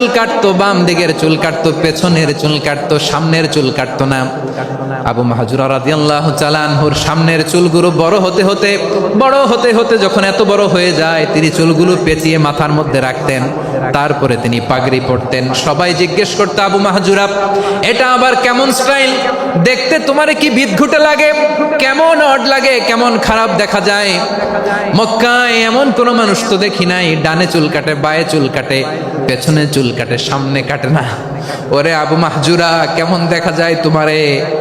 চুল কাটতো, বাম দিকের চুল কাটতো, পেছনের চুল কাটতো, সামনের চুল কাটতো না। আবু মাহাজুরা রাদিয়াল্লাহ চালানহুর সামনের চুলগুলো বড় হতে হতে, বড় হতে হতে যখন এত বড় হয়ে যায়, তিনি চুলগুলো পেঁচিয়ে মাথার মধ্যে রাখতেন। তারপরে তিনি পাগড়ি পরতেন। সবাই জিজ্ঞেস করতো, আবু মাহাজুরা এটা আবার কেমন স্টাইল? দেখতে তোমারে কি বিদঘুটে লাগে? কেমন অড লাগে? কেমন খারাপ দেখা যায়? মক্কায় এমন কোনো মানুষ তো দেখি নাই, ডানে চুল কাটে, বায়ে চুল কাটে, পেছনে চুল কাটে, সামনে কাটে না। ওরে আবু মাহজুরা, কেমন দেখা যায় তোমারে?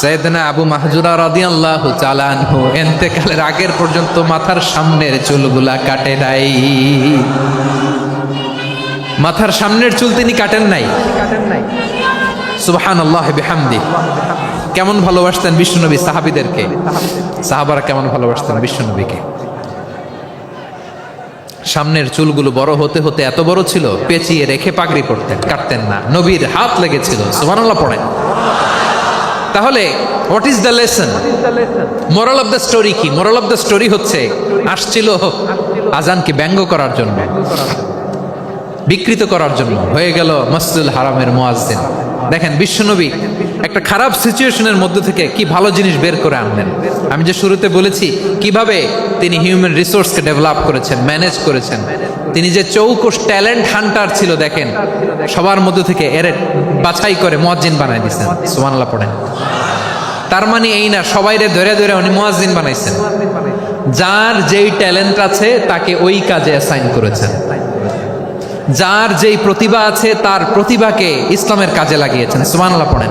সৈয়দনা আবু মাহজুরা রাদিয়াল্লাহু তাআলা আনহু ইন্তেকালের আগের পর্যন্ত মাথার সামনের চুলগুলা কাটে নাই। মাথার সামনের চুল তিনি কাটেন নাই। সুবহানাল্লাহ বিহামদি। কেমন ভালোবাসতেন বিশ্বনবী সাহাবীদেরকে? সাহাবারা কেমন ভালোবাসতেন বিশ্বনবীকে সামনের চুলগুলো বড় হতে হতে এত বড় ছিল, পেঁচিয়ে রেখে পাগড়ি করতেন, কাটতেন না, নবীর হাত লেগেছিল। সুবহানাল্লাহ পড়েন। তাহলে what is the lesson moral of the story কি? মোরাল অফ দ্য স্টোরি হচ্ছে আসছিল আজানকে ব্যঙ্গ করার জন্য বিকৃত করার জন্য হয়ে গেল মসজিদুল হারামের মোয়াজ দেখেন বিশ্বনবী একটা খারাপ সিচুয়েশনের মধ্যে থেকে কি ভালো জিনিস বের করে আনলেন? আমি যে শুরুতে বলেছি, কীভাবে তিনি হিউম্যান রিসোর্সকে ডেভেলপ করেছেন, ম্যানেজ করেছেন। তিনি যে চৌকোষ ট্যালেন্ট হান্টার ছিল, দেখেন, সবার মধ্যে থেকে এর বাছাই করে মোয়াজ্জিন বানাই দিয়েছেন। সুমানাল্লাহ পড়েন। তার মানে এই না সবাইরে ধরে ধরে উনি মোয়াজ্জিন বানাইছেন। যার যেই ট্যালেন্ট আছে, তাকে ওই কাজে অ্যাসাইন করেছেন। যার যেই প্রতিভা আছে, তার প্রতিভাকে ইসলামের কাজে লাগিয়েছেন। সুবহানাল্লাহ পড়েন।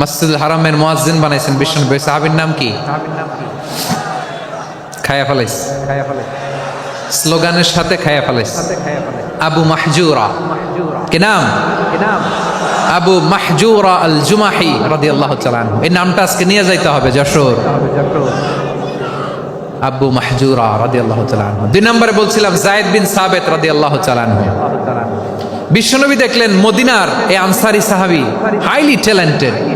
মসজিদ হারামের মুয়াজ্জিন বানাইছেন বিষ্ণু সাহাবির নাম কি? খায়া ফেলাইস। স্লোগানের সাথে খায়া ফেলাইস। আবু মাহজুরা। কি নাম? আবু মাহজুরা আল জুমাহি রাদিয়াল্লাহু তাআলা আনহু। এই নামটা আজকে নিয়ে যাইতে হবে যশোর। আব্বু মাহজুরা রাদিয়াল্লাহু তাআলা আনহু। দুই নম্বরে বলছিলাম জায়েদ বিন সাবেত রাদিয়াল্লাহু তাআলা আনহু। বিশ্বনবী দেখলেন মদিনার এই আনসারি সাহাবি হাইলি ট্যালেন্টেড।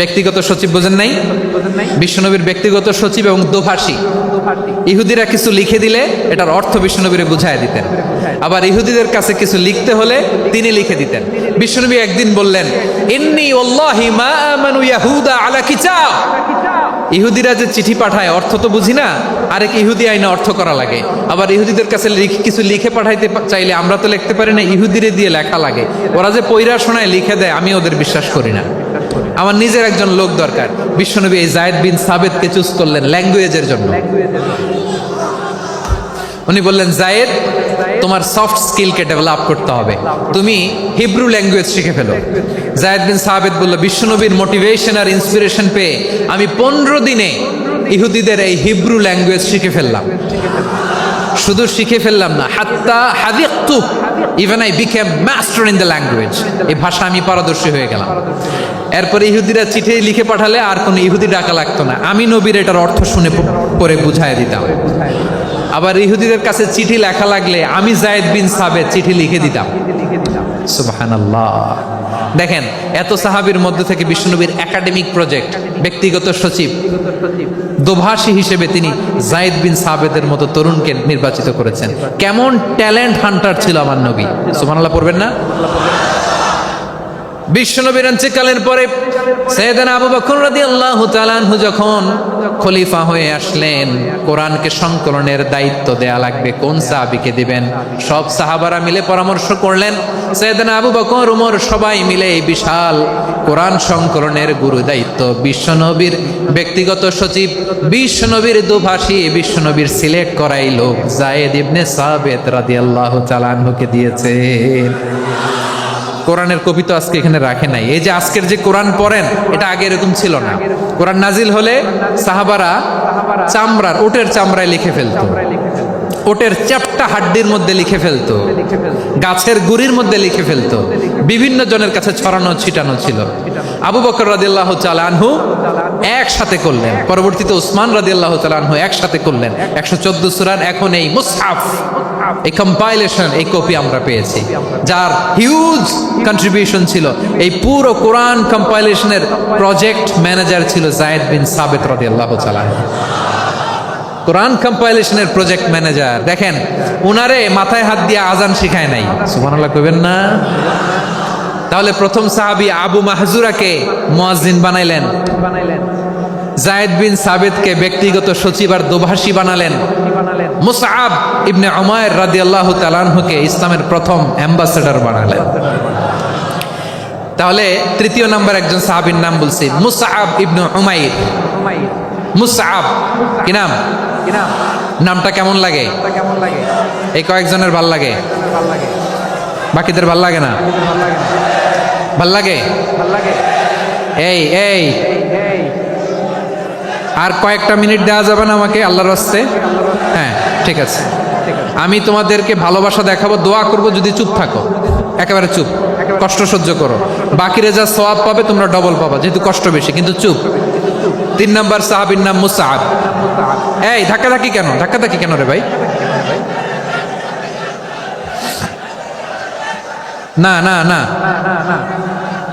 ব্যক্তিগত সচিব বোঝেন নাই? বিশ্বনবীর ব্যক্তিগত সচিব এবং দোভাষী ইহুদিরা কিছু লিখে দিলে এটার অর্থ বিশ্বনবীরে বুঝায় দিতেন। আবার ইহুদিদের কাছে কিছু লিখতে হলে তিনি লিখে দিতেন। বিশ্বনবী একদিন বললেন, ইন্নি ওয়াল্লাহি মা আমানু ইয়াহুদা আলা কিতাব। ইহুদিরা যে চিঠি পাঠায়, অর্থ তো বুঝি না, আরেক ইহুদি আইনে অর্থ করা লাগে। আবার ইহুদিদের কাছে কিছু লিখে পাঠাইতে চাইলে আমরা তো লিখতে পারি না, ইহুদিরে দিয়ে লেখা লাগে। ওরা যে পৈরা শোনায়, লিখে দেয়, আমি ওদের বিশ্বাস করি না। আমার নিজের একজন লোক দরকার। বিশ্বনবী এই জায়েদ বিন সাবেদকে চুজ করলেন ল্যাঙ্গুয়েজের জন্য। উনি বললেন, জায়েদ, তোমার সফট স্কিলকে ডেভেলপ করতে হবে। তুমি হিব্রু ল্যাঙ্গুয়েজ শিখে ফেলো। জায়েদ বিন সাহাবেদ বলল, বিশ্বনবীর মোটিভেশন আর ইন্সপিরেশন পেয়ে আমি পনেরো দিনে ইহুদিদের এই হিব্রু ল্যাঙ্গুয়েজ শিখে ফেললাম। শুধু শিখে ফেললাম না, হাত্তা হাদিকতু even I became master in the language এই ভাষা আমি পারদর্শী হয়ে গেলাম। এরপরে ইহুদিরা চিঠি লিখে পাঠালে আর কোনো ইহুদি ডাকা লাগতো না। আমি নবীর এটার অর্থ শুনে পরে বুঝাই দিতাম। আবার ইহুদিদের কাছে চিঠি লেখা লাগলে আমি জায়েদ বিন সাবেদ চিঠি লিখে দিতাম। দেখেন, এত সাহাবীর মধ্যে থেকে বিশ্বনবীর একাডেমিক প্রজেক্ট, ব্যক্তিগত সচিব, দোভাষী হিসেবে তিনি জাইদ বিন সাবেদের মতো তরুণকে নির্বাচিত করেছেন। কেমন ট্যালেন্ট হান্টার ছিল আমার নবী। সুবহানাল্লাহ পড়বেন না? বিশ্বনবীর পরে সৈয়দানা আবু বকর রাদিয়াল্লাহু তাআলা যখন খলিফা হয়ে আসলেন, কোরআনকে সংকলনের দায়িত্ব দেয়া লাগবে। কোন সাহাবীকে দিবেন? সব সাহাবারা মিলে পরামর্শ করলেন, সৈয়দানা আবু বকর, উমর সবাই মিলে বিশাল কোরআন সংকলনের গুরু দায়িত্ব। বিশ্বনবীর ব্যক্তিগত সচিব, বিশ্বনবীর দুভাষী, বিশ্বনবীর সিলেক্ট করাই লোক। জায়েদ ইবনে সাবেত রাদিয়াল্লাহু তাআলা আনহুকে দিয়েছেন কোরআনের কপি তো আজকে এখানে রাখে নাই। এই যে আজকের যে কোরআন পড়েন, এটা আগে এরকম ছিল না। কোরআন নাজিল হলে সাহাবারা চামড়ার, ওটের চামড়ায় লিখে ফেলত। ওটের চ্যাপটা হাড্ডির মধ্যে লিখে ফেলত। গাছের গুড়ির মধ্যে লিখে ফেলত। বিভিন্ন জনের কাছে ছড়ানো, ছিটানো ছিল। আবু বকর রাদিয়াল্লাহু চালানহু একসাথে করলেন। পরবর্তীতে উসমান রাদিয়াল্লাহু তাআলা আনহু একসাথে করলেন। একশো চোদ্দ সুরান এখন এই মুসহাফ, এই কম্পাইলেশন এই কপি আমরা পেয়েছি। যার হিউজ কন্ট্রিবিউশন ছিল, এই পুরো কোরআন কম্পাইলেশনের প্রজেক্ট ম্যানেজার ছিল জায়েদ বিন সাবেত রাদিয়াল্লাহু তাআলা আনহু। কোরআন কম্পাইলেশনের প্রজেক্ট ম্যানেজার দেখেন, উনারে মাথায় হাত দিয়ে আজান শিখায় নাই। সুবহানাল্লাহ কইবেন না? তাহলে প্রথম সাহাবী আবু মাহজুরাকে মুয়াজ্জিন বানাইলেন। বানাইলেন জায়েদ বিন সাবেদকে ব্যক্তিগত সচিব আর দোভাষী বানালেন। মুসআব ইবনে উমায়ের রাদিয়াল্লাহু তাআলাকে ইসলামের প্রথম অ্যাম্বাসেডর বানালেন। তাহলে তৃতীয় নাম্বার একজন সাহাবীর নাম বলছি মুসআব ইবনে উমাইর। মুসআব কি নাম? নামটা কেমন লাগে? এই কয়েকজনের ভালো লাগে। বাকিদের ভালো লাগে না? ভালো লাগে এই এই। আর কয়েকটা মিনিট দেওয়া যাবে না আমাকে আল্লাহর হস্তে হ্যাঁ ঠিক আছে। আমি তোমাদেরকে ভালোবাসা দেখাবো দোয়া করব যদি চুপ থাকো। একেবারে চুপ। কষ্ট সহ্য করো। বাকিরে যা সওয়াব পাবে তোমরা ডবল পাবা। যেহেতু কষ্ট বেশি কিন্তু চুপ। তিন নাম্বার সাহাবির নাম মুসাহাব এই ধাক্কা ধাক্কি কেন? ধাক্কা ধাক্কি কেন রে ভাই? না না না।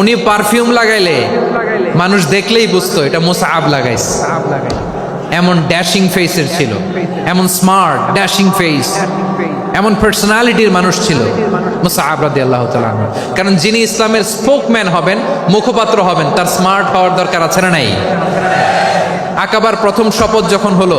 উনি পারফিউম লাগাইলে মানুষ দেখলেই বুঝতো, এটা মুসাহাব লাগাইছে। এমন ড্যাশিং ফেসের ছিল, এমন স্মার্ট ড্যাশিং ফেস এমন পার্সোনালিটির মানুষ ছিল মুসাহাব রাদি আল্লাহ কারণ যিনি ইসলামের স্পোকম্যান হবেন, মুখপাত্র হবেন, তার স্মার্ট হওয়ার দরকার আছে না নাই? আকাবার প্রথম শপথ যখন হলো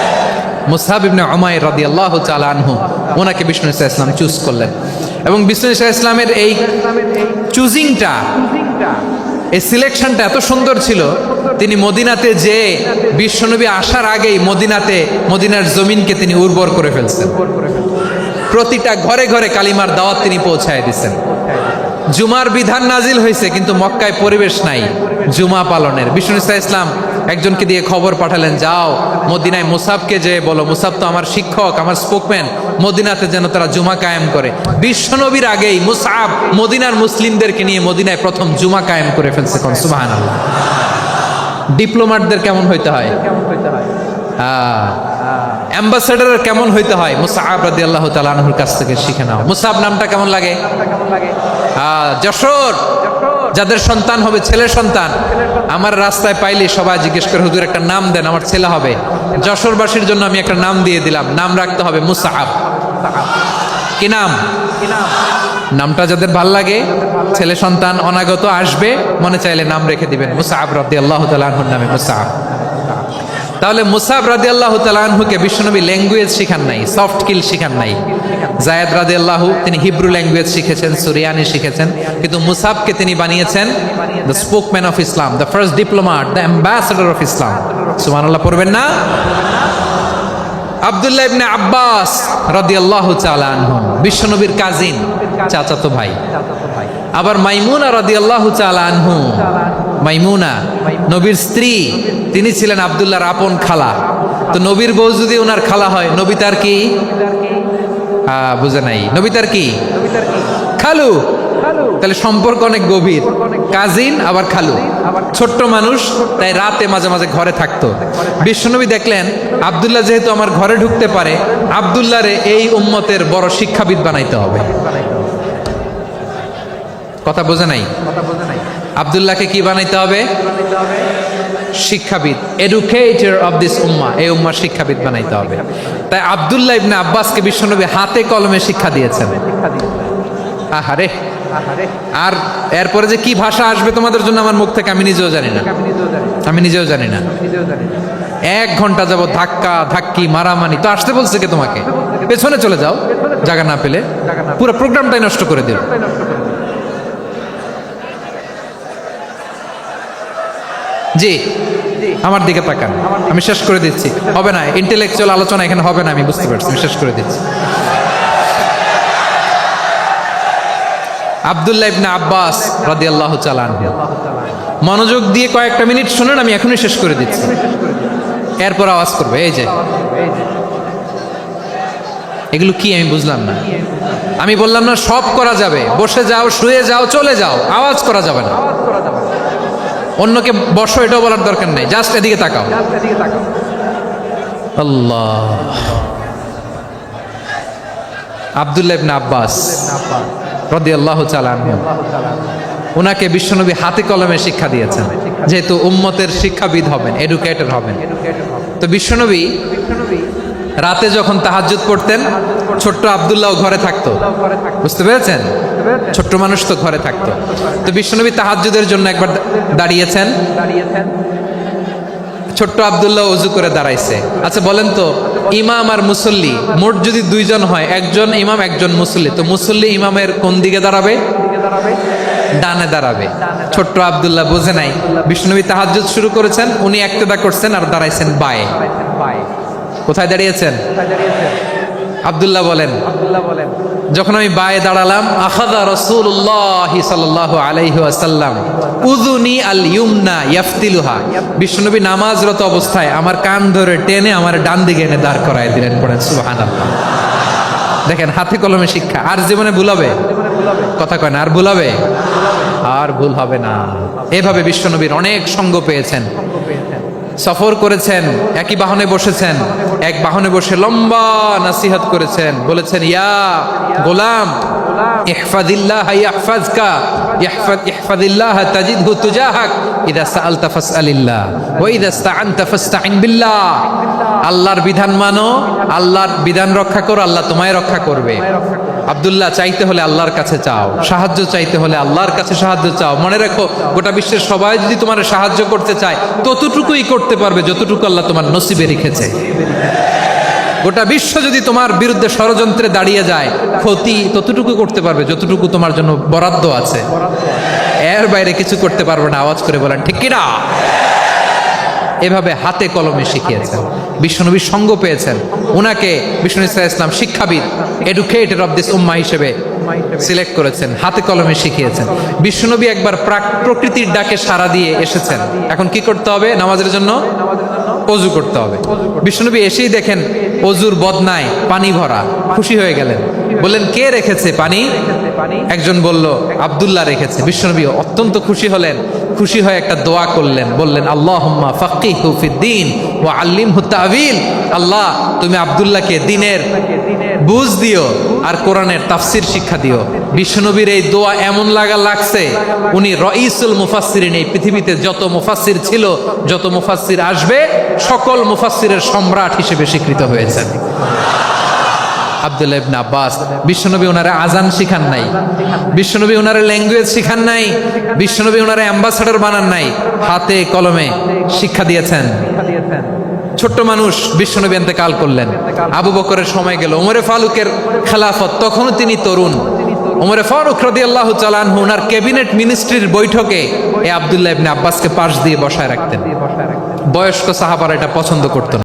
মুসাহাব ইবনে উমাইর রাদিয়াল্লাহু তাআলা আনহু, ওনাকে বিষ্ণু ইসা ইসলাম চুজ করলেন। এবং বিষ্ণু ইসা ইসলামের এই চুজিংটা, এই সিলেকশনটা এত সুন্দর ছিল, তিনি মদিনাতে যে বিশ্বনবী আসার আগেই মদিনাতে, মদিনার জমিনকে তিনি উর্বর করে ফেলছেন। প্রতিটা ঘরে ঘরে কালিমার দাওয়াত তিনি পৌঁছায় দিচ্ছেন জুমার বিধান নাজিল হয়েছে, কিন্তু মক্কায় পরিবেশ নাই, জুমা পালনের। বিষ্ণু ইসা ইসলাম একজনকে দিয়ে খবর পাঠালেন যাও মদিনায় মুসাবকে যে বলো মুসাফ তো আমার শিক্ষক আমার স্পোকম্যান মদিনাতে যেন তারা জুমা কায়েম করে। বিশ্বনবীর আগেই মুসাফ মদিনার মুসলিমদেরকে নিয়ে মদিনায় প্রথম জুমা কায়েম করে ফেলছে কোন সুবাহান ডিপ্লোমাটদের কেমন হইতে হয়? অ্যাম্বাসেডার কেমন হইতে হয়? মুসাহাব রাদি আল্লাহ তালানহুর কাছ থেকে শিখে নাও। মুসাহাব নামটা কেমন লাগে? যশোর। যাদের সন্তান হবে ছেলে সন্তান। আমার রাস্তায় পাইলে সবাই জিজ্ঞেস করে, হুজুর, একটা নাম দেন, আমার ছেলে হবে। যশোরবাসীর জন্য আমি একটা নাম দিয়ে দিলাম। নাম রাখতে হবে মুসাহাব কি নাম? নামটা যাদের ভালো লাগে, ছেলে সন্তান অনাগত আসবে, মনে চাইলে নাম রেখে দিবেন। মুসাহাব রব্দি আল্লাহ তালাহুর নামে মুসাহাব তাহলে মুসাব রাদি আল্লাহ তালাহুকে বিশ্বনবী ল্যাঙ্গুয়েজ শিখান নাই, সফট কিল শিখান নাই। জায়দ রাদি আল্লাহ তিনি হিব্রু ল্যাঙ্গুয়েজ শিখেছেন, সুরিয়ানি শিখেছেন, কিন্তু মুসাবকে তিনি বানিয়েছেন the spokesman of Islam the first diplomat the ambassador of Islam সুমান আল্লাহ পড়বেন না? আবদুল্লাহ ইবনে আব্বাস রাদিয়াল্লাহু তাআলা আনহু, বিশ্বনবীর কাজিন চাচাতো ভাই। আবার মাইমুনা রাদিয়াল্লাহু তাআলা আনহু মাইমুনা, নবীর স্ত্রী, তিনি ছিলেন আব্দুল্লাহর আপন খালা। তো নবীর বউ যদি ওনার খালা হয়, নবী তার কি? বুঝে নাই। নবী তার কি? খালু। তাহলে সম্পর্ক অনেক গভীর। কাজিন, আবার খালু। ছোট্ট মানুষ, তাই রাতে মাঝে মাঝে ঘরে থাকতো। বিশ্বনবী দেখলেন, আবদুল্লাহ যেহেতু আমার ঘরে ঢুকতে পারে, আবদুল্লাহরে এই উম্মতের বড় শিক্ষাবিদ বানাইতে হবে। কথা বোঝে নাই? আবদুল্লাহকে কি বানাইতে হবে? শিক্ষাবিদ। এডুকেটর অফ দিস উম্মা এই উম্মার শিক্ষাবিদ বানাইতে হবে। তাই আবদুল্লাহ ইবনে আব্বাসকে বিশ্বনবী হাতে কলমে শিক্ষা দিয়েছেন। আহারে। আর এরপরে যে কি ভাষা আসবে তোমাদের জন্য আমার মুখ থেকে আমি নিজেও জানি না। আমি নিজেও জানি না। এক ঘণ্টা যাব ধাক্কা, ধাক্কি, মারামারি। তো আসতে বলছে কে তোমাকে? পেছনে চলে যাও। জায়গা না পেলে পুরো প্রোগ্রামটাই নষ্ট করে দিল। জি, আমার দিকে তাকান। আমি শেষ করে দিচ্ছি। হবে না ইন্টেলেকচুয়াল আলোচনা এখানে হবে না, আমি বুঝতে পারছি, আমি শেষ করে দিচ্ছি। আবদুল্লাহ ইবনে আব্বাস রাদিয়াল্লাহু তাআলা আনহু। মনোযোগ দিয়ে কয়েকটা মিনিট শুনুন, আমি এখনই শেষ করে দিচ্ছি। এরপর আওয়াজ করবে, এই যে। এগুলো কি আমি বুঝলাম না। আমি বললাম না, সব করা যাবে। বসে যাও, শুয়ে যাও, চলে যাও, আওয়াজ করা যাবে না। অন্যকে বসো এটাও বলার দরকার নেই। জাস্ট এদিকে তাকাও। আল্লাহ। আবদুল্লাহ ইবনে আব্বাস রাদিয়াল্লাহু তাআলা আনহু। ওনাকে বিশ্বনবী হাতে কলমে শিক্ষা দিয়েছেন যেহেতু উম্মতের শিক্ষাবিদ হবেন এডুকেটর হবেন। তো বিশ্বনবী রাতে যখন তাহাজ্জুদ পড়তেন ছোট্ট আবদুল্লাহ ঘরে থাকতো। বুঝতে পেরেছেন? ছোট্ট মানুষ তো ঘরে থাকতো। তো বিশ্বনবী তাহাজ্জুদের জন্য একবার দাঁড়িয়েছেন। ছোট্ট আবদুল্লাহ অজু করে দাঁড়াইছে। আচ্ছা বলেন তো ইমাম আর মুসল্লি মোট যদি দুইজন হয় একজন ইমাম একজন মুসল্লি তো মুসল্লি ইমামের কোন দিকে দাঁড়াবে? ডানে দাঁড়াবে। ছোট্ট আবদুল্লাহ বোঝে নাই। বিষ্ণুবী তাহাজ্জুদ শুরু করেছেন উনি একতেদা করছেন আর দাঁড়াইছেন বায়ে। কোথায় দাঁড়িয়েছেন? আবদুল্লাহ বলেন। যখন আমি বায়ে দাঁড়ালাম আখাদা রসুল্লাহ সাল্লাহ আলাইহি আসাল্লাম উজুনি আল ইউমনা ইয়াফতিলুহা। বিষ্ণুনবী নামাজরত অবস্থায় আমার কান ধরে টেনে আমার ডান দিকে এনে দাঁড় করায় দিলেন পড়েন, সুবহানাল্লাহ। দেখেন, হাতে কলমে শিক্ষা। আর জীবনে ভুলাবে কথা কয় না, আর ভুলাবে আর ভুল হবে না। এভাবে বিশ্বনবীর অনেক সঙ্গ পেয়েছেন। সফর করেছেন, একই বাহনে বসেছেন, এক বাহনে বসে লম্বা নাসিহাত করেছেন, বলেছেন, ইয়া গোলাম ইদা আল্লাহর বিধান মানো, আল্লাহর বিধান রক্ষা করো, আল্লাহ তোমায় রক্ষা করবে। আব্দুল্লাহ, চাইতে হলে আল্লাহর কাছে চাও। সাহায্য চাইতে হলে আল্লাহর কাছে সাহায্য চাও। মনে রাখো, গোটা বিশ্বের সবাই যদি তোমার সাহায্য করতে চায়, ততটুকুই করতে পারবে যতটুকু আল্লাহ তোমার নসিবে রেখেছে। গোটা বিশ্ব যদি তোমার বিরুদ্ধে ষড়যন্ত্রে দাঁড়িয়ে যায়, ক্ষতি ততটুকু করতে পারবে যতটুকু তোমার জন্য বরাদ্দ আছে। এর বাইরে কিছু করতে পারবে না। আওয়াজ করে বলেন, ঠিক কিনা? এভাবে হাতে কলমে শিখিয়েছেন। বিশ্বনবীর সঙ্গ পেয়েছেন। ওনাকে বিষ্ণু ইসলাম ইসলাম শিক্ষাবিদ এডুকেটেড অফ দিস উম্মা হিসেবে সিলেক্ট করেছেন, হাতে কলমে শিখিয়েছেন। বিশ্বনবী একবার প্রাক- প্রকৃতির ডাকে সাড়া দিয়ে এসেছেন। এখন কি করতে হবে? নামাজের জন্য অজু করতে হবে। বিষ্ণুনবী এসেই দেখেন অজুর বদনায় পানি ভরা, খুশি হয়ে গেলেন। বললেন, কে রেখেছে পানি? একজন বলল, আব্দুল্লাহ রেখেছে। বিশ্বনবী অত্যন্ত খুশি হলেন। খুশি হয়ে একটা দোয়া করলেন। বললেন, আল্লাহুম্মা ফাক্কিহু ফিদ্দিন ওয়া আল্লিমহু তাবিল আল্লাহ, তুমি আব্দুল্লাহকে দিনের বুঝ দিও আর কোরআনের তাফসির শিক্ষা দিও। বিশ্বনবীর এই দোয়া এমন লাগা লাগছে, উনি রইসুল মুফাসসিরিন, এই পৃথিবীতে যত মুফাসসির ছিল, যত মুফাসসির আসবে, সকল মুফাসসিরের সম্রাট হিসেবে স্বীকৃত হয়েছেন। আব্দুল্লাহ ইবনে আব্বাস, বিশ্বনবী ওনারা আজান শিখান নাই। বিশ্বনবী ওনারা ল্যাঙ্গুয়েজ শিখান নাই, বিশ্বনবী ওনারা অ্যাম্বাসাডার বানান নাই, হাতে, কলমে শিক্ষা দিয়েছেন। ছোট্ট মানুষ বিশ্বনবী কাল করলেন। আবু বকরের সময় গেল ওমরে ফালুকের খেলাফত, তখনও তিনি তরুণ। ওমরে ফারুক রাদি আল্লাহ চালানহু ওনার ক্যাবিনেট মিনিস্ট্রির বৈঠকে এ আবদুল্লাহ ইবনে আব্বাসকে পাশ দিয়ে বসায় রাখতেন। বয়স্ক সাহাবারা এটা পছন্দ করতেন